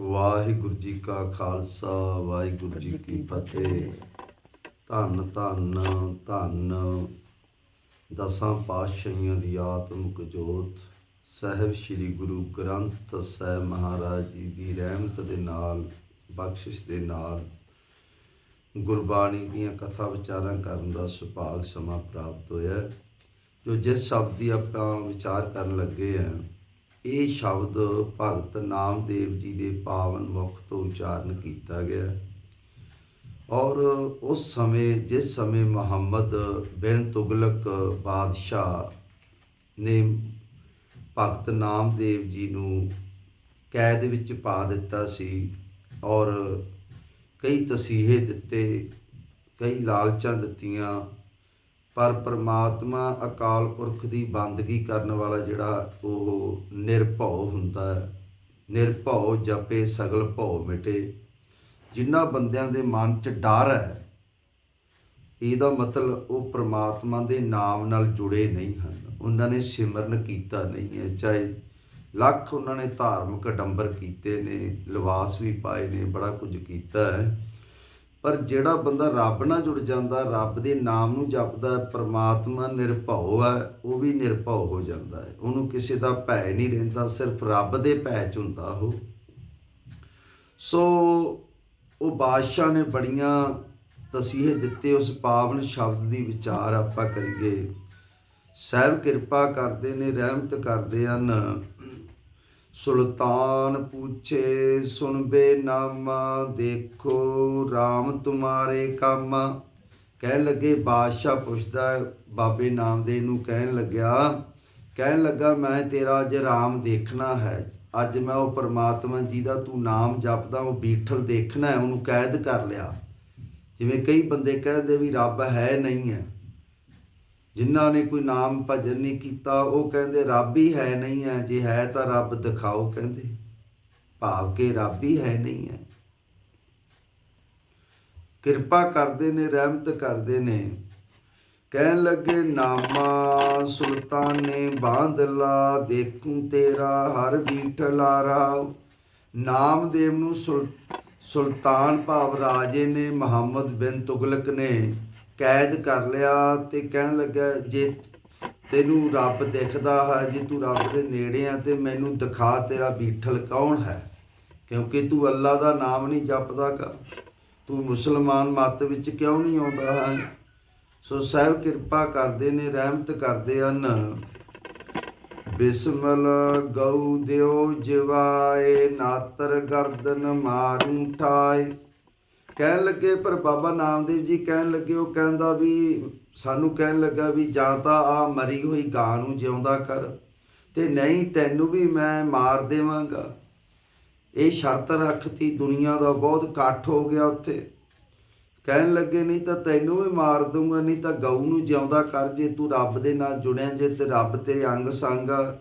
ਵਾਹਿਗੁਰੂ ਜੀ ਕਾ ਖਾਲਸਾ, ਵਾਹਿਗੁਰੂ ਜੀ ਕੀ ਫਤਿਹ। ਧੰਨ ਧੰਨ ਧੰਨ। ਦਸਾਂ ਪਾਤਸ਼ਾਹੀਆਂ ਦੀ ਆਤਮਿਕ ਜੋਤ, ਸਹਿਬ ਸ੍ਰੀ ਗੁਰੂ ਗ੍ਰੰਥ ਸਾਹਿਬ ਮਹਾਰਾਜ ਜੀ ਦੀ ਰਹਿਮਤ ਦੇ ਨਾਲ, ਬਖਸ਼ਿਸ਼ ਦੇ ਨਾਲ, ਗੁਰਬਾਣੀ ਦੀਆਂ ਕਥਾ ਵਿਚਾਰਾਂ ਕਰਨ ਦਾ ਸੁਭਾਗ ਸਮਾਂ ਪ੍ਰਾਪਤ ਹੋਇਆ ਜੋ ਜਿਸ ਸ਼ਬਦ ਦੀ ਆਪਾਂ ਵਿਚਾਰ ਕਰਨ ਲੱਗੇ ਹਾਂ ਇਹ ਸ਼ਬਦ ਭਗਤ ਨਾਮਦੇਵ ਜੀ ਦੇ ਪਾਵਨ ਮੁਖ ਤੋਂ ਉਚਾਰਨ ਕੀਤਾ ਗਿਆ। ਔਰ ਉਸ ਸਮੇਂ, ਜਿਸ ਸਮੇਂ ਮੁਹੰਮਦ ਬਿਨ ਤੁਗਲਕ ਬਾਦਸ਼ਾਹ ਨੇ ਭਗਤ ਨਾਮਦੇਵ ਜੀ ਨੂੰ ਕੈਦ ਵਿੱਚ ਪਾ ਦਿੱਤਾ ਸੀ ਔਰ ਕਈ ਤਸੀਹੇ ਦਿੱਤੇ, ਕਈ ਲਾਲਚਾਂ ਦਿੱਤੀਆਂ ਪਰ ਪ੍ਰਮਾਤਮਾ ਅਕਾਲ ਪੁਰਖ ਦੀ ਬੰਦਗੀ ਕਰਨ ਵਾਲਾ ਜਿਹੜਾ ਉਹ ਨਿਰਭਉ ਹੁੰਦਾ ਹੈ। ਨਿਰਭਉ ਜਪੇ ਸਗਲ ਭਉ ਮਿਟੇ। ਜਿਨ੍ਹਾਂ ਬੰਦਿਆਂ ਦੇ ਮਨ 'ਚ ਡਰ ਹੈ, ਇਹਦਾ ਮਤਲਬ ਉਹ ਪ੍ਰਮਾਤਮਾ ਦੇ ਨਾਮ ਨਾਲ ਜੁੜੇ ਨਹੀਂ ਹਨ। ਉਹਨਾਂ ਨੇ ਸਿਮਰਨ ਕੀਤਾ ਨਹੀਂ ਹੈ, ਚਾਹੇ ਲੱਖ ਉਹਨਾਂ ਨੇ ਧਾਰਮਿਕ ਅਡੰਬਰ ਕੀਤੇ ਨੇ ਲਿਬਾਸ ਵੀ ਪਾਏ ਨੇ, ਬੜਾ ਕੁਝ ਕੀਤਾ ਹੈ। ਪਰ ਜਿਹੜਾ ਬੰਦਾ ਰੱਬ ਨਾਲ ਜੁੜ ਜਾਂਦਾ, ਰੱਬ ਦੇ ਨਾਮ ਨੂੰ ਜਪਦਾ, ਪਰਮਾਤਮਾ ਪ੍ਰਮਾਤਮਾ ਨਿਰਭਉ ਹੈ, ਉਹ ਵੀ ਨਿਰਭਉ ਹੋ ਜਾਂਦਾ ਹੈ। ਉਹਨੂੰ ਕਿਸੇ ਦਾ ਭੈ ਨਹੀਂ ਰਹਿੰਦਾ, ਸਿਰਫ ਰੱਬ ਦੇ ਭੈ ਚ ਹੁੰਦਾ ਉਹ। ਸੋ ਉਹ ਬਾਦਸ਼ਾਹ ਨੇ ਬੜੀਆਂ ਤਸੀਹੇ ਦਿੱਤੇ, ਉਸ ਪਾਵਨ ਸ਼ਬਦ ਦੀ ਵਿਚਾਰ ਆਪਾਂ ਕਰੀਏ। ਸਹਿਬ ਕਿਰਪਾ ਕਰਦੇ ਨੇ, ਰਹਿਮਤ ਕਰਦੇ ਹਨ। ਸੁਲਤਾਨ ਪੁੱਛੇ ਸੁਨਬੇ ਨਾਮਾ, ਦੇਖੋ RAM ਤੁਮਾਰੇ ਕੰਮ। ਕਹਿਣ ਲੱਗੇ, ਬਾਦਸ਼ਾਹ ਪੁੱਛਦਾ ਬਾਬੇ ਨਾਮਦੇਵ ਨੂੰ ਕਹਿਣ ਲੱਗਿਆ, ਕਹਿਣ ਲੱਗਾ, ਮੈਂ ਤੇਰਾ ਅੱਜ RAM ਦੇਖਣਾ ਹੈ। ਅੱਜ ਮੈਂ ਉਹ ਪਰਮਾਤਮਾ ਜੀ ਦਾ ਤੂੰ ਨਾਮ ਜਪਦਾ, ਉਹ ਬੀਠਲ ਦੇਖਣਾ ਹੈ, ਉਹਨੂੰ ਕੈਦ ਕਰ ਲਿਆ। ਜਿਵੇਂ ਕਈ ਬੰਦੇ ਕਹਿੰਦੇ ਵੀ, ਰੱਬ ਹੈ ਨਹੀਂ ਹੈ। ਜਿਨ੍ਹਾਂ ਨੇ ਕੋਈ ਨਾਮ ਭਜਨ ਨਹੀਂ ਕੀਤਾ, ਉਹ ਕਹਿੰਦੇ, ਰੱਬ ਹੀ ਹੈ ਨਹੀਂ ਹੈ, ਜੇ ਹੈ ਤਾਂ ਰੱਬ ਦਿਖਾਓ, ਕਹਿੰਦੇ। ਭਾਵ ਕਿ ਰੱਬ ਹੀ ਹੈ ਨਹੀਂ ਹੈ। ਕਿਰਪਾ ਕਰਦੇ ਨੇ, ਰਹਿਮਤ ਕਰਦੇ ਨੇ। ਕਹਿਣ ਲੱਗੇ, ਨਾਮਾ ਸੁਲਤਾਨ ਨੇ ਬਾਂਧ ਲਾ ਤੇਰਾ ਹਰ ਬੀਠਲਾਰਾ ਨਾਮਦੇਵ ਨੂੰ ਸੁਲ- ਸੁਲਤਾਨ ਭਾਵ ਰਾਜੇ ਨੇ, ਮੁਹੰਮਦ ਬਿਨ ਤੁਗਲਕ ਨੇ। ਕੈਦ ਕਰ ਲਿਆ ਤੇ ਕਹਿਣ ਲੱਗਾ, ਜੇ ਤੈਨੂੰ ਰੱਬ ਦਿਖਦਾ ਹੈ, ਜੇ ਤੂੰ ਰੱਬ ਦੇ ਨੇੜੇ ਆ ਤੇ ਮੈਨੂੰ ਦਿਖਾ ਤੇਰਾ ਬੀਠਲ ਕੌਣ ਹੈ? ਕਿਉਂਕਿ ਤੂੰ ਅੱਲਾ ਦਾ ਨਾਮ ਨਹੀਂ ਜਪਦਾਗਾ ਤੂੰ ਮੁਸਲਮਾਨ ਮੱਤ ਵਿੱਚ ਕਿਉਂ ਨਹੀਂ ਆਉਂਦਾ ਹੈ? ਸੋ ਸਾਹਿਬ ਕਿਰਪਾ ਕਰਦੇ ਨੇ, ਰਹਿਮਤ ਕਰਦੇ ਹਨ। ਬਿਸਮਲ ਗਉ ਦਿਓ ਜਿਵਾਏ, ਨਾਤਰ ਗਰਦਨ ਮਾਰੂ ਠਾਏ। ਕਹਿਣ ਲੱਗੇ, ਪਰ ਬਾਬਾ ਨਾਮਦੇਵ ਜੀ ਕਹਿਣ ਲੱਗੇ, ਉਹ ਕਹਿੰਦਾ ਵੀ, ਸਾਨੂੰ ਕਹਿਣ ਲੱਗਾ ਵੀ, ਜਾਂ ਤਾਂ ਆ ਮਰੀ ਹੋਈ ਗਾਂ ਨੂੰ ਜਿਉਂਦਾ ਕਰ, ਤੇ ਨਹੀਂ, ਤੈਨੂੰ ਵੀ ਮੈਂ ਮਾਰ ਦੇਵਾਂਗਾ। ਇਹ ਸ਼ਰਤ ਰੱਖਤੀ ਦੁਨੀਆ ਦਾ, ਬਹੁਤ ਇਕੱਠ ਹੋ ਗਿਆ ਉੱਥੇ। ਕਹਿਣ ਲੱਗੇ, ਨਹੀਂ ਤਾਂ ਤੈਨੂੰ ਵੀ ਮਾਰ ਦੂੰਗਾ ਨਹੀਂ ਤਾਂ ਗਊ ਨੂੰ ਜਿਉਂਦਾ ਕਰ, ਜੇ ਤੂੰ ਰੱਬ ਦੇ ਨਾਲ ਜੁੜਿਆ, ਜੇ ਤੇ ਰੱਬ ਤੇਰੇ ਅੰਗ ਸੰਗ ਆ।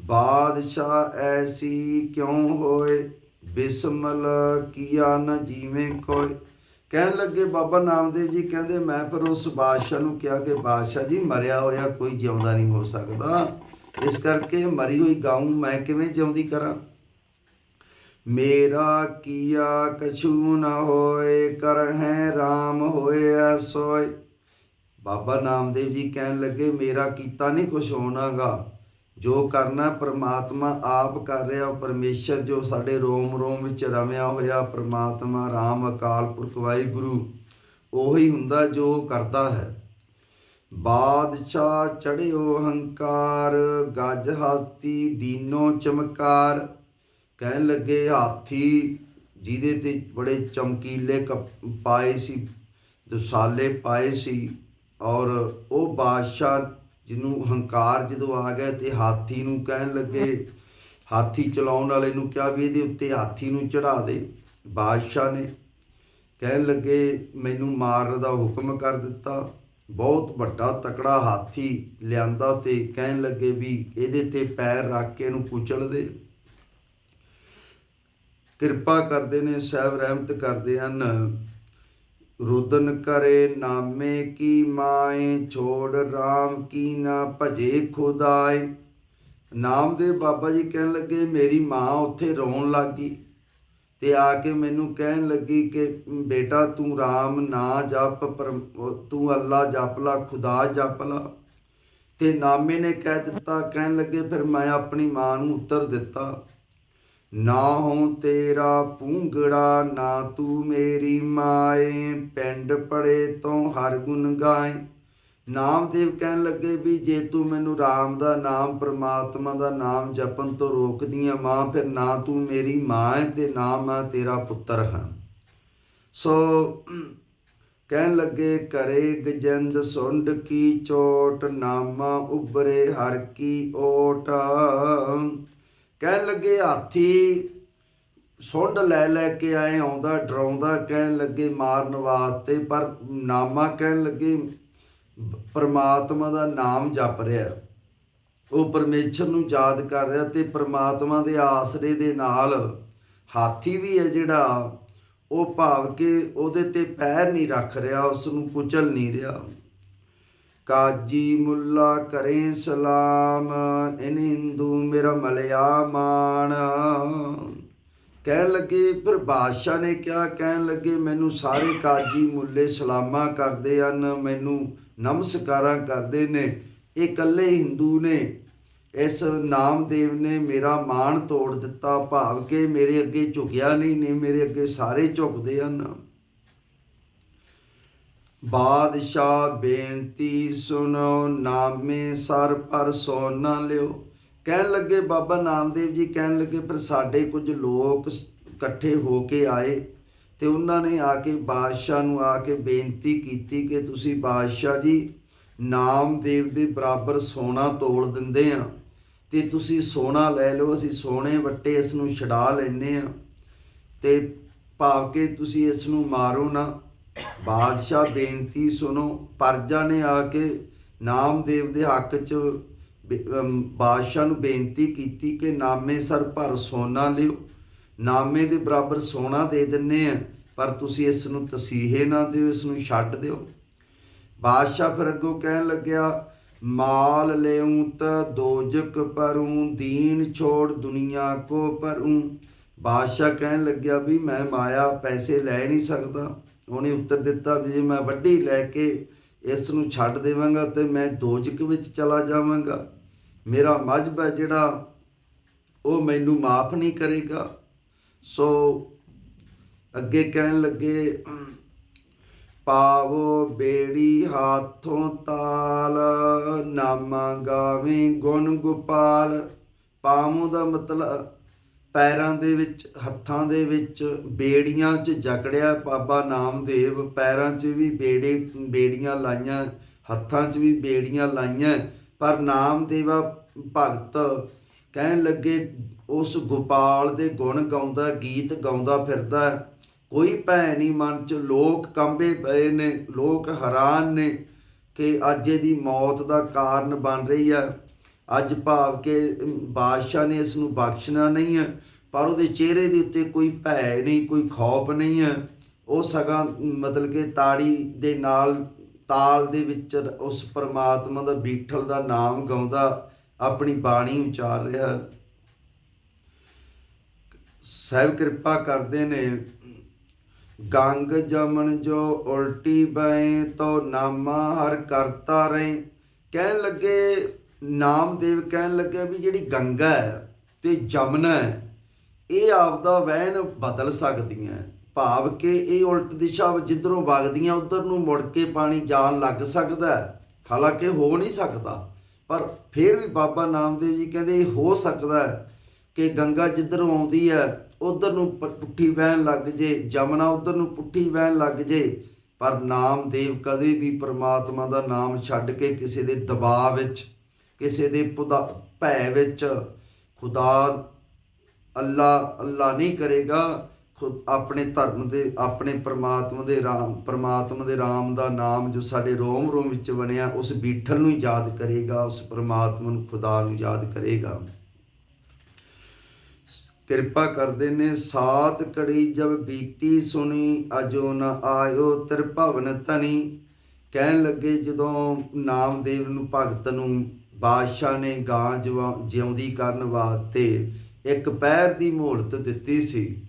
ਬਾਦਸ਼ਾਹ ਐਸੀ ਕਿਉਂ ਹੋਏ? ਬਿਸਮਲ ਕੀਆ ਨ ਜੀਵੇਂ ਕੋਈ ਕਹਿਣ ਲੱਗੇ, ਬਾਬਾ ਨਾਮਦੇਵ ਜੀ ਕਹਿੰਦੇ, ਮੈਂ ਫਿਰ ਉਸ ਬਾਦਸ਼ਾਹ ਨੂੰ ਕਿਹਾ ਕਿ, ਬਾਦਸ਼ਾਹ ਜੀ, ਮਰਿਆ ਹੋਇਆ ਕੋਈ ਜਿਉਂਦਾ ਨਹੀਂ ਹੋ ਸਕਦਾ। ਇਸ ਕਰਕੇ ਮਰੀ ਹੋਈ ਗਾਉਂ ਮੈਂ ਕਿਵੇਂ ਜਿਉਂਦੀ ਕਰਾਂ? ਮੇਰਾ ਕੀਆ ਕਛੂ ਨ ਹੋਏ ਕਰ ਹੈ RAM ਹੋਏ ਸੋਏ ਬਾਬਾ ਨਾਮਦੇਵ ਜੀ ਕਹਿਣ ਲੱਗੇ, ਮੇਰਾ ਕੀਤਾ ਨਹੀਂ ਕੁਛ ਹੋਣਾਗਾ। ਜੋ ਕਰਨਾ ਪ੍ਰਮਾਤਮਾ ਆਪ ਕਰ ਰਿਹਾ, ਉਹ ਪਰਮੇਸ਼ਰ ਜੋ ਸਾਡੇ ਰੋਮ ਰੋਮ ਵਿੱਚ ਰਮਿਆ ਹੋਇਆ ਪ੍ਰਮਾਤਮਾ, ਰਾਮ ਅਕਾਲ ਪੁਰਖ ਵਾਹਿਗੁਰੂ, ਉਹੀ ਹੁੰਦਾ ਜੋ ਉਹ ਕਰਦਾ ਹੈ। ਬਾਦਸ਼ਾਹ ਚੜਿਓ ਹੰਕਾਰ, ਗੱਜ ਹਾਤੀ ਦੀਨੋ ਚਮਕਾਰ, ਕਹਿਣ ਲੱਗੇ ਹਾਥੀ ਜਿਹਦੇ ਤੇ ਬੜੇ ਚਮਕੀਲੇ ਕੱਪ- ਪਾਏ ਸੀ, ਦੁਸਾਲੇ ਪਾਏ ਸੀ ਔਰ ਉਹ ਬਾਦਸ਼ਾਹ ਜਿਹਨੂੰ ਹੰਕਾਰ ਜਦੋਂ ਆ ਗਿਆ ਤੇ ਹਾਥੀ ਨੂੰ ਕਹਿਣ ਲੱਗੇ, ਹਾਥੀ ਚਲਾਉਣ ਵਾਲੇ ਨੂੰ ਕਿਹਾ ਵੀ ਇਹਦੇ ਉੱਤੇ ਹਾਥੀ ਨੂੰ ਚੜਾ ਦੇ। ਬਾਦਸ਼ਾਹ ਨੇ ਕਹਿਣ ਲੱਗੇ, ਮੈਨੂੰ ਮਾਰਨ ਦਾ ਹੁਕਮ ਕਰ ਦਿੱਤਾ। ਬਹੁਤ ਵੱਡਾ ਤਕੜਾ ਹਾਥੀ ਲਿਆਂਦਾ ਤੇ ਕਹਿਣ ਲੱਗੇ ਵੀ ਇਹਦੇ ਤੇ ਪੈਰ ਰੱਖ ਕੇ ਇਹਨੂੰ ਕੁਚਲ ਦੇ। ਕਿਰਪਾ ਕਰਦੇ ਨੇ, ਸਹਿਬ ਰਹਿਮਤ ਕਰਦੇ ਹਨ। ਰੁਦਨ ਕਰੇ ਨਾਮੇ ਕੀ ਮਾਏ, ਛੋੜ RAM ਕੀ ਨਾ ਭਜੇ ਖੁਦਾਏ। ਨਾਮਦੇਵ ਬਾਬਾ ਜੀ ਕਹਿਣ ਲੱਗੇ, ਮੇਰੀ ਮਾਂ ਉੱਥੇ ਰੋਣ ਲੱਗੀ ਤੇ ਆ ਕੇ ਮੈਨੂੰ ਕਹਿਣ ਲੱਗੀ ਕਿ, ਬੇਟਾ ਤੂੰ RAM ਨਾ ਜਪ ਪਰ ਤੂੰ ਅੱਲਾ ਜਪ ਲਾ, ਖੁਦਾ ਜਪ ਲਾ। ਤੇ ਨਾਮੇ ਨੇ ਕਹਿ ਦਿੱਤਾ, ਕਹਿਣ ਲੱਗੇ, ਫਿਰ ਮੈਂ ਆਪਣੀ ਮਾਂ ਨੂੰ ਉੱਤਰ ਦਿੱਤਾ। ਨਾ ਹਉ ਤੇਰਾ ਪੂੰਗੜਾ, ਨਾ ਤੂੰ ਮੇਰੀ ਮਾਏ। ਪਿੰਡ ਪੜੇ ਤੋਂ ਹਰ ਗੁਣ ਗਾਏ। ਨਾਮਦੇਵ ਕਹਿਣ ਲੱਗੇ ਵੀ ਜੇ ਤੂੰ ਮੈਨੂੰ RAM ਦਾ ਨਾਮ, ਪ੍ਰਮਾਤਮਾ ਦਾ ਨਾਮ ਜਪਣ ਤੋਂ ਰੋਕਦੀ ਆ ਮਾਂ, ਫਿਰ ਨਾ ਤੂੰ ਮੇਰੀ ਮਾਂ ਹੈ ਤੇ ਨਾ ਮੈਂ ਤੇਰਾ ਪੁੱਤਰ ਹਾਂ। ਸੋ ਕਹਿਣ ਲੱਗੇ, ਕਰੇ ਗਜੰਦ ਸੁੰਡ ਕੀ ਚੋਟ, ਨਾਮਾ ਉਬਰੇ ਹਰ ਕੀ ਓਟ। ਕਹਿਣ ਲੱਗੇ, ਹਾਥੀ ਸੁੰਡ ਲੈ ਲੈ ਕੇ ਆਏ, ਆਉਂਦਾ, ਡਰਾਉਂਦਾ, ਕਹਿਣ ਲੱਗੇ ਮਾਰਨ ਵਾਸਤੇ, ਪਰ ਨਾਮਾ ਕਹਿਣ ਲੱਗੇ ਪਰਮਾਤਮਾ ਦਾ ਨਾਮ ਜਪ ਰਿਹਾ। ਉਹ ਪਰਮੇਸ਼ਰ ਨੂੰ ਯਾਦ ਕਰ ਰਿਹਾ ਤੇ ਪਰਮਾਤਮਾ ਦੇ ਆਸਰੇ ਦੇ ਨਾਲ ਹਾਥੀ ਵੀ ਹੈ ਜਿਹੜਾ, ਉਹ ਭਾਵ ਕਿ ਉਹਦੇ ਤੇ ਪੈਰ ਨਹੀਂ ਰੱਖ ਰਿਹਾ ਉਸ ਨੂੰ ਕੁਚਲ ਨਹੀਂ ਰਿਹਾ। ਕਾਜੀ ਮੁੱਲਾ ਕਰੇ ਸਲਾਮ ਇਨ ਹਿੰਦੂ ਮੇਰਾ ਮਲਿਆ ਮਾਨ ਕਹਿਣ ਲੱਗੇ, ਫਿਰ ਬਾਦਸ਼ਾਹ ਨੇ ਕਿਹਾ, ਕਹਿਣ ਲੱਗੇ, ਮੈਨੂੰ ਸਾਰੇ ਕਾਜੀ ਮੁੱਲੇ ਸਲਾਮਾਂ ਕਰਦੇ ਹਨ, ਮੈਨੂੰ ਨਮਸਕਾਰਾਂ ਕਰਦੇ ਨੇ। ਇਹ ਇਕੱਲੇ ਹਿੰਦੂ ਨੇ। ਇਸ ਨਾਮਦੇਵ ਨੇ ਮੇਰਾ ਮਾਣ ਤੋੜ ਦਿੱਤਾ, ਭਾਵ ਕਿ ਮੇਰੇ ਅੱਗੇ ਝੁਕਿਆ ਨਹੀਂ ਨੇ ਮੇਰੇ ਅੱਗੇ ਸਾਰੇ ਝੁਕਦੇ ਹਨ। ਬਾਦਸ਼ਾਹ ਬੇਨਤੀ ਸੁਨੋ ਨਾਮੇ ਸਰ ਪਰ ਸੋਨਾ ਲਿਓ। ਕਹਿਣ ਲੱਗੇ, ਬਾਬਾ ਨਾਮਦੇਵ ਜੀ ਕਹਿਣ ਲੱਗੇ, ਪਰ ਸਾਡੇ ਕੁਝ ਲੋਕ ਇਕੱਠੇ ਹੋ ਕੇ ਆਏ ਤੇ ਉਹਨਾਂ ਨੇ ਆ ਕੇ ਬਾਦਸ਼ਾਹ ਨੂੰ ਆ ਕੇ ਬੇਨਤੀ ਕੀਤੀ ਕਿ ਤੁਸੀਂ ਬਾਦਸ਼ਾਹ ਜੀ ਨਾਮਦੇਵ ਦੇ ਬਰਾਬਰ ਸੋਨਾ ਤੋਲ ਦਿੰਦੇ ਆ ਤੇ ਤੁਸੀਂ ਸੋਨਾ ਲੈ ਲਓ, ਅਸੀਂ ਸੋਨੇ ਵੱਟੇ ਇਸ ਨੂੰ ਛਡਾ ਲੈਨੇ ਆ ਤੇ ਭਾਵ ਕਿ ਤੁਸੀਂ ਇਸ ਨੂੰ ਮਾਰੋ ਨਾ। ਬਾਦਸ਼ਾਹ ਬੇਨਤੀ ਸੁਣੋ, ਪਰਜਾ ਨੇ ਆ ਕੇ ਨਾਮਦੇਵ ਦੇ ਹੱਕ 'ਚ ਬਾਦਸ਼ਾਹ ਨੂੰ ਬੇਨਤੀ ਕੀਤੀ ਕਿ ਨਾਮੇ ਸਰ ਭਰ ਸੋਨਾ ਲਿਓ। ਨਾਮੇ ਦੇ ਬਰਾਬਰ ਸੋਨਾ ਦੇ ਦਿੰਨੇ ਆ, ਪਰ ਤੁਸੀਂ ਇਸ ਨੂੰ ਤਸੀਹੇ ਨਾ ਦਿਓ, ਇਸ ਨੂੰ ਛੱਡ ਦਿਓ। ਬਾਦਸ਼ਾਹ ਫਿਰ ਅੱਗੋਂ ਕਹਿਣ ਲੱਗਿਆ, ਮਾਲ ਲਿਉ ਤ ਦੋਜਕ ਪਰੂੰ ਦੀਨ ਛੋੜ ਦੁਨੀਆ ਕੋ ਪਰੂੰ ਬਾਦਸ਼ਾਹ ਕਹਿਣ ਲੱਗਿਆ ਵੀ ਮੈਂ ਮਾਇਆ ਪੈਸੇ ਲੈ ਨਹੀਂ ਸਕਦਾ। ਉਹਨੇ ਉੱਤਰ ਦਿੱਤਾ ਵੀ ਜੇ ਮੈਂ ਵੱਡੀ ਲੈ ਕੇ ਇਸ ਨੂੰ ਛੱਡ ਦੇਵਾਂਗਾ ਤੇ ਮੈਂ ਦੋਜਕ ਵਿੱਚ ਚਲਾ ਜਾਵਾਂਗਾ। ਮੇਰਾ ਮਜਬ ਹੈ ਜਿਹੜਾ ਉਹ ਮੈਨੂੰ ਮਾਫ ਨਹੀਂ ਕਰੇਗਾ। ਸੋ ਅੱਗੇ ਕਹਿਣ ਲੱਗੇ, ਪਾਵੋ ਬੇੜੀ ਹਾਥੋਂ ਤਾਲ, ਨਾਮਾ ਗਾਵੇਂ ਗੁਣ ਗੋਪਾਲ। ਪਾਵੋ ਦਾ ਮਤਲਬ ਪੈਰਾਂ ਦੇ ਵਿੱਚ, ਹੱਥਾਂ ਦੇ ਵਿੱਚ ਬੇੜੀਆਂ 'ਚ ਜਕੜਿਆ ਬਾਬਾ ਨਾਮਦੇਵ, ਪੈਰਾਂ 'ਚ ਵੀ ਬੇੜੇ, ਬੇੜੀਆਂ ਲਾਈਆਂ, ਹੱਥਾਂ 'ਚ ਵੀ ਬੇੜੀਆਂ ਲਾਈਆਂ। ਪਰ ਨਾਮਦੇਵਾ ਭਗਤ ਕਹਿਣ ਲੱਗੇ, ਉਸ ਗੋਪਾਲ ਦੇ ਗੁਣ ਗਾਉਂਦਾ, ਗੀਤ ਗਾਉਂਦਾ ਫਿਰਦਾ ਕੋਈ ਭੈ ਨਹੀਂ ਮਨ 'ਚ। ਲੋਕ ਕੰਬੇ ਪਏ ਨੇ, ਲੋਕ ਹੈਰਾਨ ਨੇ ਕਿ ਅੱਜ ਇਹਦੀ ਮੌਤ ਦਾ ਕਾਰਨ ਬਣ ਰਹੀ ਹੈ। ਅੱਜ ਭਾਵ ਕਿ ਬਾਦਸ਼ਾਹ ਨੇ ਇਸ ਨੂੰ ਬਖਸ਼ਣਾ ਨਹੀਂ ਹੈ, ਪਰ ਉਹਦੇ ਚਿਹਰੇ ਦੇ ਉੱਤੇ ਕੋਈ ਭੈ ਨਹੀਂ, ਕੋਈ ਖੌਫ ਨਹੀਂ ਹੈ ਉਹ ਸਗਾ ਮਤਲਬ ਕਿ ਤਾੜੀ ਦੇ ਨਾਲ ਤਾਲ ਦੇ ਵਿੱਚ ਉਸ ਪਰਮਾਤਮਾ ਦਾ ਬੀਠਲ ਦਾ ਨਾਮ ਗਾਉਂਦਾ ਆਪਣੀ ਬਾਣੀ ਉਚਾਰ ਰਿਹਾ ਹੈ। ਸਾਹਿਬ ਕਿਰਪਾ ਕਰਦੇ ਨੇ, ਗੰਗ ਜਮਨ ਜੋ ਉਲਟੀ ਬੈ ਤੋ ਨਾਮਾ ਹਰ ਕਰਤਾ ਰਹੇ ਕਹਿਣ ਲੱਗੇ ਨਾਮਦੇਵ ਕਹਿਣ ਲੱਗੇ ਵੀ ਜਿਹੜੀ ਗੰਗਾ ਹੈ ਤੇ ਜਮਨਾ ਹੈ, ਇਹ ਆਪਦਾ ਵਹਿਣ ਬਦਲ ਸਕਦੀਆਂ ਭਾਵ ਕਿ ਇਹ ਉਲਟ ਦਿਸ਼ਾ ਜਿੱਧਰੋਂ ਵਗਦੀਆਂ, ਉਧਰ ਨੂੰ ਮੁੜ ਕੇ ਪਾਣੀ ਜਾਣ ਲੱਗ ਸਕਦਾ ਹਾਲਾਂਕਿ ਹੋ ਨਹੀਂ ਸਕਦਾ, ਪਰ ਫਿਰ ਵੀ ਬਾਬਾ ਨਾਮਦੇਵ ਜੀ ਕਹਿੰਦੇ ਇਹ ਹੋ ਸਕਦਾ ਕਿ ਗੰਗਾ ਜਿੱਧਰੋਂ ਆਉਂਦੀ ਹੈ, ਉਧਰ ਨੂੰ ਪ- ਪੁੱਠੀ ਵਹਿਣ ਲੱਗ ਜੇ, ਜਮਨਾ ਉਧਰ ਨੂੰ ਪੁੱਠੀ ਵਹਿਣ ਲੱਗ ਜੇ, ਪਰ ਨਾਮਦੇਵ ਕਦੇ ਵੀ ਪ੍ਰਮਾਤਮਾ ਦਾ ਨਾਮ ਛੱਡ ਕੇ ਕਿਸੇ ਦੇ ਦਬਾਅ ਵਿੱਚ ਕਿਸੇ ਦੇ ਪੁਦਾ ਭੈ ਵਿੱਚ ਖੁਦਾ ਅੱਲਾ ਅੱਲਾ ਨਹੀਂ ਕਰੇਗਾ, ਖੁਦ ਆਪਣੇ ਧਰਮ ਦੇ, ਆਪਣੇ ਪ੍ਰਮਾਤਮਾ ਦੇ ਰਾਮ, ਪ੍ਰਮਾਤਮਾ ਦੇ ਰਾਮ ਦਾ ਨਾਮ ਜੋ ਸਾਡੇ ਰੋਮ ਰੋਮ ਵਿੱਚ ਬਣਿਆ, ਉਸ ਬੀਠਲ ਨੂੰ ਯਾਦ ਕਰੇਗਾ, ਉਸ ਪ੍ਰਮਾਤਮਾ ਨੂੰ, ਖੁਦਾ ਨੂੰ ਯਾਦ ਕਰੇਗਾ। ਕਿਰਪਾ ਕਰਦੇ ਨੇ, ਸਾਤ ਕੜੀ ਜਬ ਬੀਤੀ ਸੁਣੀ, ਅਜੋ ਨ ਆਇਓ ਤ੍ਰਿਭਵਨ ਤਨੀ ਕਹਿਣ ਲੱਗੇ ਜਦੋਂ ਨਾਮਦੇਵ ਨੂੰ ਭਗਤ ਨੂੰ ਬਾਦਸ਼ਾਹ ਨੇ ਗਾਂ ਜਵਾ- ਜਿਉਂਦੀ ਕਰਨ ਵਾਸਤੇ ਇੱਕ ਪੈਰ ਦੀ ਮੋਹਲਤ ਦਿੱਤੀ ਸੀ।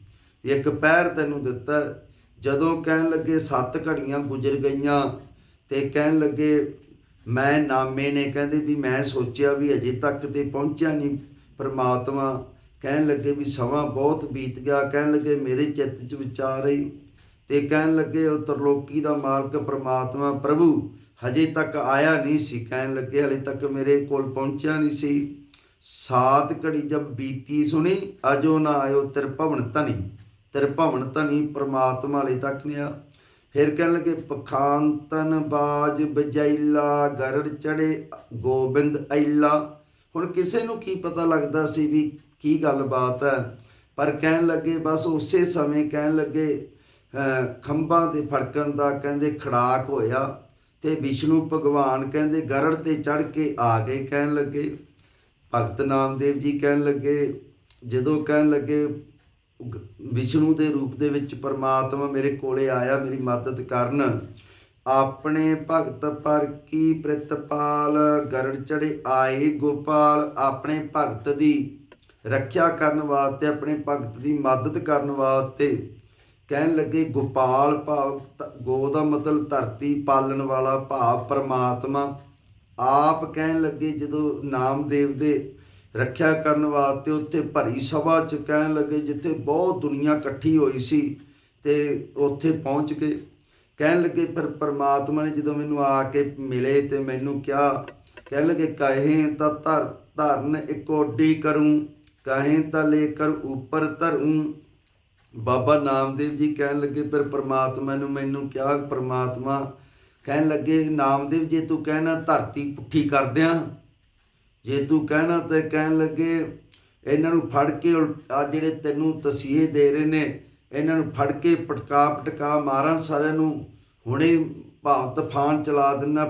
ਇੱਕ ਪੈਰ ਤੈਨੂੰ ਦਿੱਤਾ। ਜਦੋਂ ਕਹਿਣ ਲੱਗੇ, ਸੱਤ ਘੜੀਆਂ ਗੁਜ਼ਰ ਗਈਆਂ। ਤੇ ਕਹਿਣ ਲੱਗੇ, ਮੈਂ ਨਾਮੇ ਨੇ। ਕਹਿੰਦੇ ਵੀ, ਮੈਂ ਸੋਚਿਆ ਵੀ ਅਜੇ ਤੱਕ ਤੇ ਪਹੁੰਚਿਆ ਨਹੀਂ ਪਰਮਾਤਮਾ। ਕਹਿਣ ਲੱਗੇ ਵੀ, ਸਮਾਂ ਬਹੁਤ ਬੀਤ ਗਿਆ। ਕਹਿਣ ਲੱਗੇ, ਮੇਰੇ ਚਿੱਤ 'ਚ ਵਿਚਾਰ ਆਈ। ਤੇ ਕਹਿਣ ਲੱਗੇ ਉਹ ਤਰਲੋਕੀ ਦਾ ਮਾਲਕ ਪਰਮਾਤਮਾ ਪ੍ਰਭੂ। ਹਜੇ ਤੱਕ ਆਇਆ ਨਹੀਂ ਸੀ, ਕਹਿਣ ਲੱਗੇ ਹਲੇ ਤੱਕ ਮੇਰੇ ਕੋਲ ਪਹੁੰਚਿਆ ਨਹੀਂ ਸੀ। ਸਾਤ ਘੜੀ ਜਬ ਬੀਤੀ ਸੁਣੀ, ਅਜੋ ਨਾ ਆਇਓ ਤੇਰ ਭਵਨ ਧਨੀ। ਤੇਰ ਭਵਨ ਧਨੀ ਪ੍ਰਮਾਤਮਾ ਹਲੇ ਤੱਕ ਨਹੀਂ ਆ ਫਿਰ ਕਹਿਣ ਲੱਗੇ, ਪਖਾਂਤਨ ਬਾਜ ਬਜੈਲਾ, ਗਰੜ ਚੜੇ ਗੋਬਿੰਦ ਐਲਾ। ਹੁਣ ਕਿਸੇ ਨੂੰ ਕੀ ਪਤਾ ਲੱਗਦਾ ਸੀ ਵੀ ਕੀ ਗੱਲਬਾਤ ਹੈ। ਪਰ ਕਹਿਣ ਲੱਗੇ, ਬਸ ਉਸੇ ਸਮੇਂ ਕਹਿਣ ਲੱਗੇ ਖੰਭਾਂ ਦੇ ਫੜਕਣ ਦਾ ਕਹਿੰਦੇ ਖੜਾਕ ਹੋਇਆ। ਤੇ ਵਿਸ਼ਨੂੰ ਭਗਵਾਨ ਕਹਿੰਦੇ, ਗਰੜ ਤੇ ਚੜ ਕੇ ਆ ਗਏ ਕਹਿਣ ਲੱਗੇ। ਭਗਤ ਨਾਮਦੇਵ ਜੀ ਕਹਿਣ ਲੱਗੇ, ਜਦੋਂ ਕਹਿਣ ਲੱਗੇ ਵਿਸ਼ਨੂੰ ਦੇ ਰੂਪ ਦੇ ਵਿੱਚ ਪਰਮਾਤਮਾ ਮੇਰੇ ਕੋਲੇ ਆਇਆ, ਮੇਰੀ ਮਦਦ ਕਰਨ। ਆਪਣੇ ਭਗਤ ਪਰ ਕੀ ਪ੍ਰਿਤਪਾਲ? ਗਰੜ ਚੜੇ ਆਏ ਗੋਪਾਲ, ਆਪਣੇ ਭਗਤ ਦੀ ਰੱਖਿਆ ਕਰਨ ਵਾਸਤੇ, ਆਪਣੇ ਭਗਤ ਦੀ ਮਦਦ ਕਰਨ ਵਾਸਤੇ। ਕਹਿਣ ਲੱਗੇ, ਗੋਪਾਲ ਭਾਵ ਤ- ਗੋ ਦਾ ਮਤਲਬ ਧਰਤੀ ਪਾਲਣ ਵਾਲਾ ਭਾਵ ਪਰਮਾਤਮਾ। ਆਪ ਕਹਿਣ ਲੱਗੇ, ਜਦੋਂ ਨਾਮਦੇਵ ਦੇ ਰੱਖਿਆ ਕਰਨ ਵਾਸਤੇ ਉੱਥੇ ਭਰੀ ਸਭਾ ਚ ਕਹਿਣ ਲੱਗੇ, ਜਿੱਥੇ ਬਹੁਤ ਦੁਨੀਆ ਇਕੱਠੀ ਹੋਈ ਸੀ ਤੇ ਉੱਥੇ ਪਹੁੰਚ ਗਏ ਕਹਿਣ ਲੱਗੇ, ਫਿਰ ਪਰਮਾਤਮਾ ਨੇ ਜਦੋਂ ਮੈਨੂੰ ਆ ਕੇ ਮਿਲੇ ਤੇ ਮੈਨੂੰ ਕਿਹਾ, ਕਹਿਣ ਲੱਗੇ, ਕਹੇ ਤਾਂ ਧਰ, ਧਰਨ ਇਕੋਡੀ ਕਰੂੰ, ਕਹੇ ਤਾਂ ਲੈ ਕਰ ਉੱਪਰ ਧਰੂੰ। ਬਾਬਾ ਨਾਮਦੇਵ ਜੀ ਕਹਿਣ ਲੱਗੇ, ਫਿਰ ਪ੍ਰਮਾਤਮਾ ਨੂੰ ਮੈਨੂੰ ਕਿਹਾ, ਪ੍ਰਮਾਤਮਾ ਕਹਿਣ ਲੱਗੇ, ਨਾਮਦੇਵ ਜੇ ਤੂੰ ਕਹਿਣਾ, ਧਰਤੀ ਪੁੱਠੀ ਕਰ ਦਿਆਂ। ਜੇ ਤੂੰ ਕਹਿਣਾ ਤੇ ਕਹਿਣ ਲੱਗੇ, ਇਹਨਾਂ ਨੂੰ ਫੜ ਕੇ ਆ ਜਿਹੜੇ ਤੈਨੂੰ ਤਸੀਹੇ ਦੇ ਰਹੇ ਨੇ, ਇਹਨਾਂ ਨੂੰ ਫੜ ਕੇ ਪਟਕਾ ਪਟਕਾ ਮਾਰਾਂ ਸਾਰਿਆਂ ਨੂੰ। ਹੁਣੇ ਭਾਵ ਤੂਫਾਨ ਚਲਾ ਦੇਣਾ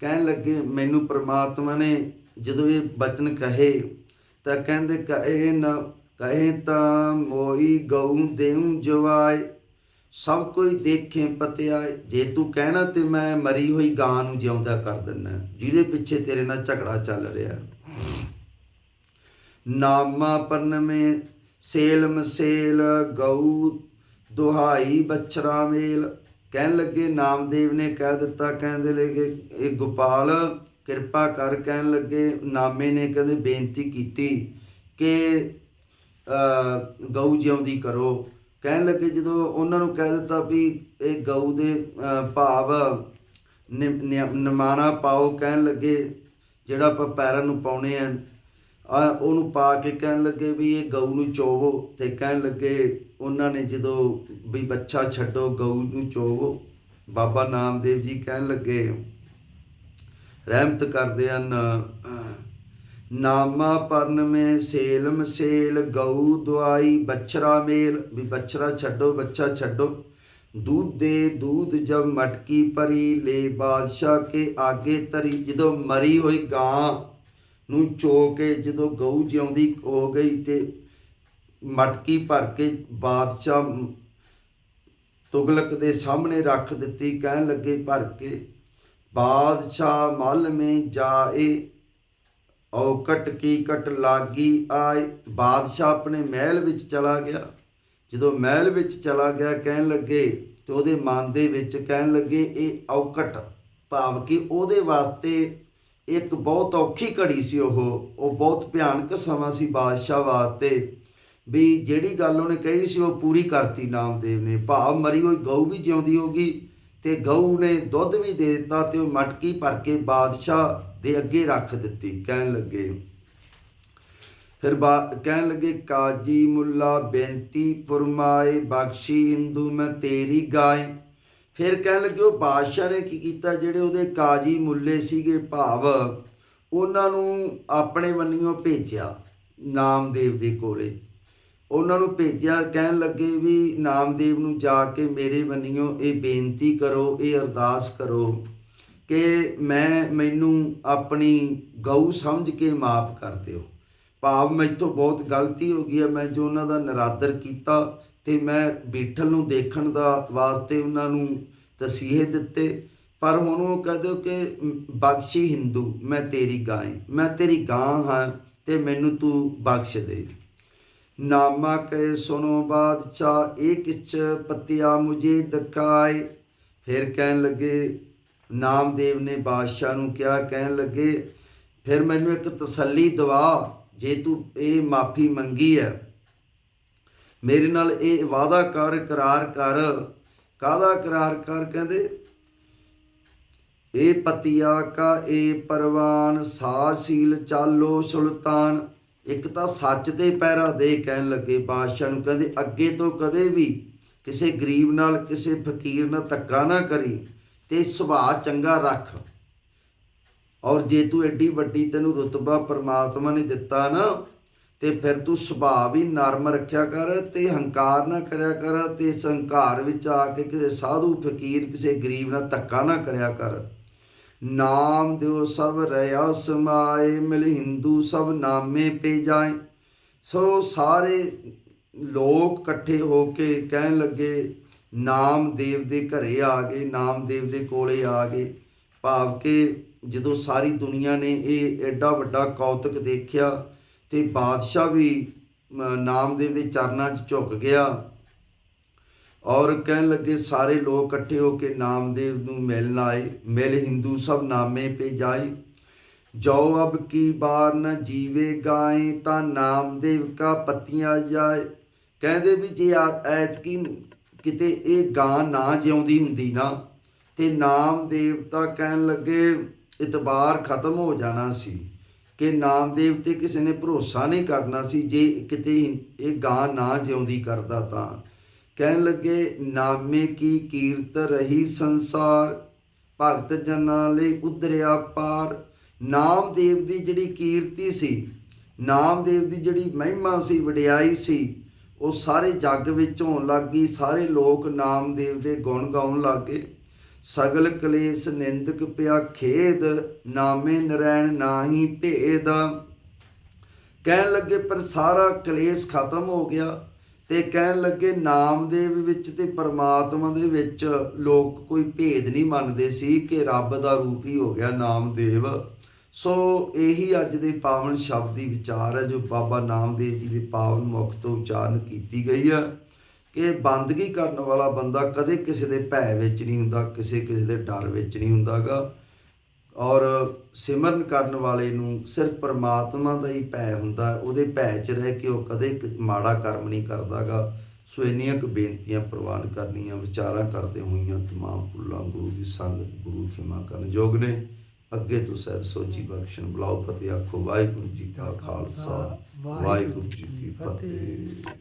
ਕਹਿਣ ਲੱਗੇ, ਮੈਨੂੰ ਪ੍ਰਮਾਤਮਾ ਨੇ ਜਦੋਂ ਇਹ ਬਚਨ ਕਹੇ, ਤਾਂ ਕਹਿੰਦੇ, ਕਹੇ ਨਾ ਕਹੇ ਤਾਂ ਮੋਈ ਗਊ ਦੇਉ ਜਵਾਏ, ਸਭ ਕੋਈ ਦੇਖੇ ਪਤਿਆਏ। ਜੇ ਤੂੰ ਕਹਿਣਾ ਤੇ ਮੈਂ ਮਰੀ ਹੋਈ ਗਾਂ ਨੂੰ ਜਿਉਂਦਾ ਕਰ ਦਿੰਨਾ ਜਿਹਦੇ ਪਿੱਛੇ ਤੇਰੇ ਨਾਲ ਝਗੜਾ ਚੱਲ ਰਿਹਾ ਨਾਮਾ ਪਰਨ ਸੇਲ ਮਸੇਲ, ਗਊ ਦੁਹਾਈ ਬਛਰਾ ਮੇਲ। ਕਹਿਣ ਲੱਗੇ, ਨਾਮਦੇਵ ਨੇ ਕਹਿ ਦਿੱਤਾ ਕਹਿੰਦੇ ਲੱਗੇ, ਇਹ ਗੋਪਾਲ, ਕਿਰਪਾ ਕਰ। ਕਹਿਣ ਲੱਗੇ, ਨਾਮੇ ਨੇ ਕਹਿੰਦੇ ਬੇਨਤੀ ਕੀਤੀ ਕਿ ਗਊ ਜਿਉਂਦੀ ਕਰੋ। ਕਹਿਣ ਲੱਗੇ ਜਦੋਂ ਉਹਨਾਂ ਨੂੰ ਕਹਿ ਦਿੱਤਾ ਵੀ ਇਹ ਗਊ ਦੇ ਭਾਵ ਨਿ- ਨਿ- ਨਿਮਾਣਾ ਪਾਓ, ਕਹਿਣ ਲੱਗੇ ਜਿਹੜਾ ਆਪਾਂ ਪੈਰਾਂ ਨੂੰ ਪਾਉਣੇ ਆ ਆ ਉਹਨੂੰ ਪਾ ਕੇ ਕਹਿਣ ਲੱਗੇ ਵੀ ਇਹ ਗਊ ਨੂੰ ਚੋਵੋ ਤੇ ਕਹਿਣ ਲੱਗੇ ਉਹਨਾਂ ਨੇ ਜਦੋਂ ਵੀ ਬੱਚਾ ਛੱਡੋ ਗਊ ਨੂੰ ਚੋਵੋ, ਬਾਬਾ ਨਾਮਦੇਵ ਜੀ ਕਹਿਣ ਲੱਗੇ, ਰਹਿਮਤ ਕਰਦੇ ਹਨ ਨਾਮਾ ਪਰਨ ਮੇ ਸੇਲਮ ਸੇਲ ਗਊ ਦੁਆਈ ਬਛਰਾ ਮੇਲ ਵੀ ਬਛਰਾ ਛੱਡੋ ਬੱਚਾ ਛੱਡੋ दूध ਦੇ दूध ਜਬ ਮਟਕੀ ਪਰੀ ਲੈ ਬਾਦਸ਼ਾਹ ਕੇ ਆਗੇ ਤਰੀ ਜਦੋਂ ਮਰੀ ਹੋਈ ਗਾਂ ਨੂੰ ਚੋ ਕੇ ਜਦੋਂ ਗਊ ਜਿਉਂਦੀ ਹੋ ਗਈ ਤੇ ਮਟਕੀ ਭਰ ਕੇ ਬਾਦਸ਼ਾਹ ਤੁਗਲਕ ਦੇ ਸਾਹਮਣੇ ਰੱਖ ਦਿੱਤੀ ਕਹਿਣ ਲੱਗੇ ਭਰ ਕੇ ਬਾਦਸ਼ਾਹ ਮਲ ਮੇ ਜਾਏ ਔਕਟ ਕੀ ਕਟ ਲਾਗੀ ਆਏ। ਬਾਦਸ਼ਾਹ ਆਪਣੇ ਮਹਿਲ ਵਿੱਚ ਚਲਾ ਗਿਆ। ਜਦੋਂ ਮਹਿਲ ਵਿੱਚ ਚਲਾ ਗਿਆ, ਕਹਿਣ ਲੱਗੇ, ਤੇ ਉਹਦੇ ਮਨ ਦੇ ਵਿੱਚ ਕਹਿਣ ਲੱਗੇ, ਇਹ ਔਕਟ ਭਾਵ ਕਿ ਉਹਦੇ ਵਾਸਤੇ ਇੱਕ ਬਹੁਤ ਔਖੀ ਘੜੀ ਸੀ ਉਹ। ਉਹ ਬਹੁਤ ਭਿਆਨਕ ਸਮਾਂ ਸੀ ਬਾਦਸ਼ਾਹ ਵਾਸਤੇ। ਵੀ ਜਿਹੜੀ ਗੱਲ ਉਹਨੇ ਕਹੀ ਸੀ, ਉਹ ਪੂਰੀ ਕਰਤੀ ਨਾਮਦੇਵ ਨੇ। ਭਾਵ ਮਰੀ ਹੋਈ ਗਊ ਵੀ ਜਿਉਂਦੀ ਹੋਗੀ, ਤੇ ਗਊ ਨੇ ਦੁੱਧ ਵੀ ਦੇ ਦਿੱਤਾ, ਤੇ ਉਹ ਮਟਕੀ ਭਰ ਕੇ ਬਾਦਸ਼ਾਹ ਦੇ ਅੱਗੇ ਰੱਖ ਦਿੱਤੀ, ਕਹਿਣ ਲੱਗੇ। ਫਿਰ ਬਾ, ਕਹਿਣ ਲੱਗੇ, ਕਾਜੀ ਮੁੱਲਾ ਬੇਨਤੀ ਫਰਮਾਏ, ਬਖਸ਼ੀ ਹਿੰਦੂ ਮੈਂ ਤੇਰੀ ਗਾਏ। ਫਿਰ ਕਹਿਣ ਲੱਗੇ, ਉਹ ਬਾਦਸ਼ਾਹ ਨੇ ਕੀ ਕੀਤਾ? ਜਿਹੜੇ ਉਹਦੇ ਕਾਜੀ ਮੁੱਲੇ ਸੀਗੇ ਭਾਵ, ਉਹਨਾਂ ਨੂੰ ਆਪਣੇ ਬੰਨਿਓ ਭੇਜਿਆ ਨਾਮਦੇਵ ਦੇ ਕੋਲੇ। ਉਹਨਾਂ ਨੂੰ ਭੇਜਿਆ, ਕਹਿਣ ਲੱਗੇ ਵੀ ਨਾਮਦੇਵ ਨੂੰ ਜਾ ਕੇ ਮੇਰੇ ਬੰਨਿਓ ਇਹ ਬੇਨਤੀ ਕਰੋ, ਇਹ ਅਰਦਾਸ ਕਰੋ। ਕਿ ਮੈਂ ਮੈਨੂੰ ਆਪਣੀ ਗਊ ਸਮਝ ਕੇ ਮਾਫ ਕਰ ਦਿਓ। ਭਾਵ ਮੈਥੋਂ ਬਹੁਤ ਗਲਤੀ ਹੋ ਗਈ ਹੈ, ਮੈਂ ਜੋ ਉਹਨਾਂ ਦਾ ਨਰਾਦਰ ਕੀਤਾ ਤੇ ਮੈਂ ਬੀਠਲ ਨੂੰ ਦੇਖਣ ਦਾ ਵਾਸਤੇ ਉਹਨਾਂ ਨੂੰ ਤਸੀਹੇ ਦਿੱਤੇ। ਪਰ ਹੁਣ ਉਹ ਕਹਦੇ ਕਿ ਬਖਸ਼ੀ ਹਿੰਦੂ, ਮੈਂ ਤੇਰੀ ਗਾਂ ਮੈਂ ਤੇਰੀ ਗਾਂ ਹਾਂ ਤੇ ਮੈਨੂੰ ਤੂੰ ਬਖਸ਼ ਦੇ। ਨਾਮਾ ਕਹੇ ਸੁਨੋ ਬਾਦਸ਼ਾਹ ਇਹ ਕਿਛ ਪਤਿਆ ਮੁਝੇ ਦਕਾਏ ਫਿਰ ਕਹਿਣ ਲੱਗੇ ਨਾਮਦੇਵ ਨੇ ਬਾਦਸ਼ਾਹ ਨੂੰ ਕਿਹਾ, ਕਹਿਣ ਲੱਗੇ, ਫਿਰ ਮੈਨੂੰ ਇੱਕ ਤਸੱਲੀ ਦਵਾ, ਜੇ ਤੂੰ ਇਹ ਮਾਫੀ ਮੰਗੀ ਹੈ। ਮੇਰੇ ਨਾਲ ਇਹ ਵਾਅਦਾ ਕਰ ਇਕਰਾਰ ਕਰ। ਕਾਹਦਾ ਇਕਰਾਰ ਕਰ ਕਹਿੰਦੇ? ਇਹ ਪਤੀਆ ਕਾ ਇਹ ਪਰਵਾਨ ਸਾਸੀਲ ਚਾਲੋ ਸੁਲਤਾਨ। ਇੱਕ ਤਾਂ ਸੱਚ ਤੇ ਪੈਰਾ ਦੇ ਕਹਿਣ ਲੱਗੇ ਬਾਦਸ਼ਾਹ ਨੂੰ ਕਹਿੰਦੇ, ਅੱਗੇ ਤੋਂ ਕਦੇ ਵੀ ਕਿਸੇ ਗਰੀਬ ਨਾਲ, ਕਿਸੇ ਫਕੀਰ ਨਾਲ ਧੱਕਾ ਨਾ ਕਰੀ। ਤੇ ਸੁਭਾਅ ਚੰਗਾ ਰੱਖ। ਔਰ ਜੇ ਤੂੰ ਐਡੀ ਵੱਡੀ ਤੈਨੂੰ ਰੁਤਬਾ ਪਰਮਾਤਮਾ ਨੇ ਦਿੱਤਾ ਨਾ, ਤੇ ਫਿਰ ਤੂੰ ਸੁਭਾਅ ਵੀ ਨਰਮ ਰੱਖਿਆ ਕਰ ਤੇ ਹੰਕਾਰ ਨਾ ਕਰਿਆ ਕਰ ਤੇ ਇਸ ਹੰਕਾਰ ਵਿੱਚ ਆ ਕੇ ਕਿਸੇ ਸਾਧੂ, ਫਕੀਰ, ਕਿਸੇ ਗਰੀਬ ਨਾਲ ਧੱਕਾ ਨਾ ਕਰਿਆ ਕਰ। ਨਾਮ ਦਿਓ ਸਭ ਰਿਆ ਸਮਾਏ, ਮਿਲ ਹਿੰਦੂ ਸਭ ਨਾਮੇ ਪੇ ਜਾਏ। ਸੋ ਸਾਰੇ ਲੋਕ ਇਕੱਠੇ ਹੋ ਕੇ ਕਹਿਣ ਲੱਗੇ ਨਾਮਦੇਵ ਦੇ ਘਰੇ ਆ ਗਏ, ਨਾਮਦੇਵ ਦੇ ਕੋਲੇ ਆ ਗਏ। ਭਾਵ ਕਿ ਜਦੋਂ ਸਾਰੀ ਦੁਨੀਆ ਨੇ ਇਹ ਐਡਾ ਵੱਡਾ ਕੌਤਕ ਦੇਖਿਆ ਤੇ ਬਾਦਸ਼ਾਹ ਵੀ ਨਾਮਦੇਵ ਦੇ ਚਰਨਾਂ 'ਚ ਝੁਕ ਗਿਆ ਔਰ ਕਹਿਣ ਲੱਗੇ, ਸਾਰੇ ਲੋਕ ਇਕੱਠੇ ਹੋ ਕੇ ਨਾਮਦੇਵ ਨੂੰ ਮਿਲਣ ਆਏ, ਮਿਲ ਹਿੰਦੂ ਸਭ ਨਾਮੇ ਪੇ ਜਾਏ। ਜੋ ਅਬ ਕੀ ਬਾਰ ਨ ਜੀਵੇ ਗਾਏ ਤਾਂ ਨਾਮਦੇਵ ਕਾ ਪਤੀਆਂ ਜਾਏ। ਕਹਿੰਦੇ ਵੀ ਜੇ ਐਤਕੀ ਕਿਤੇ ਇਹ ਗਾਂ ਨਾ ਜਿਉਂਦੀ ਹੁੰਦੀ ਨਾ, ਤੇ ਨਾਮਦੇਵ ਤਾਂ ਕਹਿਣ ਲੱਗੇ ਇਤਬਾਰ ਖਤਮ ਹੋ ਜਾਣਾ ਸੀ, ਕਿ ਨਾਮਦੇਵ ਤੇ ਕਿਸੇ ਨੇ ਭਰੋਸਾ ਨਹੀਂ ਕਰਨਾ ਸੀ ਜੇ ਕਿਤੇ ਇਹ ਗਾਂ ਨਾ ਜਿਉਂਦੀ ਕਰਦਾ ਤਾਂ। ਕਹਿਣ ਲੱਗੇ, ਨਾਮੇ ਕੀ ਕੀਰਤ ਰਹੀ ਸੰਸਾਰ, ਭਗਤ ਜਨਾਂ ਲਈ ਉਧਰਿਆ ਪਾਰ। ਨਾਮਦੇਵ ਦੀ ਜਿਹੜੀ ਕੀਰਤੀ ਸੀ ਨਾਮਦੇਵ ਦੀ ਜਿਹੜੀ ਮਹਿਮਾ ਸੀ, ਵਡਿਆਈ ਸੀ ਉਹ ਸਾਰੇ ਜੱਗ ਵਿੱਚ ਹੋਣ ਲੱਗੀ ਸਾਰੇ ਲੋਕ ਨਾਮਦੇਵ ਦੇ ਗੁਣ ਗਾਉਣ ਲੱਗੇ ਸਗਲ ਕਲੇਸ਼ ਨਿੰਦਕ ਪਿਆ ਖੇਦ, ਨਾਮੇ ਨਰੈਣ ਨਾਹੀ ਭੇਦ। ਕਹਿਣ ਲੱਗੇ, ਪਰ ਸਾਰਾ ਕਲੇਸ਼ ਖਤਮ ਹੋ ਗਿਆ। ਤੇ ਕਹਿਣ ਲੱਗੇ, ਨਾਮਦੇਵ ਵਿੱਚ ਤੇ ਪਰਮਾਤਮਾ ਦੇ ਵਿੱਚ ਲੋਕ ਕੋਈ ਭੇਦ ਨਹੀਂ ਮੰਨਦੇ ਸੀ ਕਿ ਰੱਬ ਦਾ ਰੂਪ ਹੀ ਹੋ ਗਿਆ ਨਾਮਦੇਵ। ਸੋ ਇਹੀ ਅੱਜ ਦੇ ਪਾਵਨ ਸ਼ਬਦ ਦੀ ਵਿਚਾਰ ਹੈ, ਜੋ ਬਾਬਾ ਨਾਮਦੇਵ ਜੀ ਦੇ ਪਾਵਨ ਮੁਖ ਤੋਂ ਉਚਾਰਨ ਕੀਤੀ ਗਈ ਹੈ ਕਿ ਬੰਦਗੀ ਕਰਨ ਵਾਲਾ ਬੰਦਾ ਕਦੇ ਕਿਸੇ ਦੇ ਭੈ ਵਿੱਚ ਨਹੀਂ ਹੁੰਦਾ, ਕਿਸੇ ਕਿਸੇ ਦੇ ਡਰ ਵਿੱਚ ਨਹੀਂ ਹੁੰਦਾਗਾ। ਔਰ ਸਿਮਰਨ ਕਰਨ ਵਾਲੇ ਨੂੰ ਸਿਰਫ ਪਰਮਾਤਮਾ ਦਾ ਹੀ ਭੈ ਹੁੰਦਾ, ਉਹਦੇ ਭੈ 'ਚ ਰਹਿ ਕੇ ਉਹ ਕਦੇ ਮਾੜਾ ਕਰਮ ਨਹੀਂ ਕਰਦਾਗਾ। ਸੋ ਇੰਨੀਆਂ ਕੁ ਬੇਨਤੀਆਂ ਪ੍ਰਵਾਨ ਕਰਨੀਆਂ, ਵਿਚਾਰਾਂ ਕਰਦੇ ਹੋਈਆਂ ਤਮਾਮ ਭੁੱਲਾਂ ਗੁਰੂ ਦੀ ਸੰਗਤ, ਗੁਰੂ ਖਿਮਾ ਕਰਨ ਯੋਗ ਨੇ। ਅੱਗੇ ਤੋਂ ਸਹਿਬ ਸੋਚੀ ਬਖਸ਼ਣ ਬੁਲਾਓ ਫਤਿਹ ਆਖੋ ਵਾਹਿਗੁਰੂ ਜੀ ਕਾ ਖਾਲਸਾ ਵਾਹਿਗੁਰੂ ਜੀ ਕੀ ਫਤਿਹ।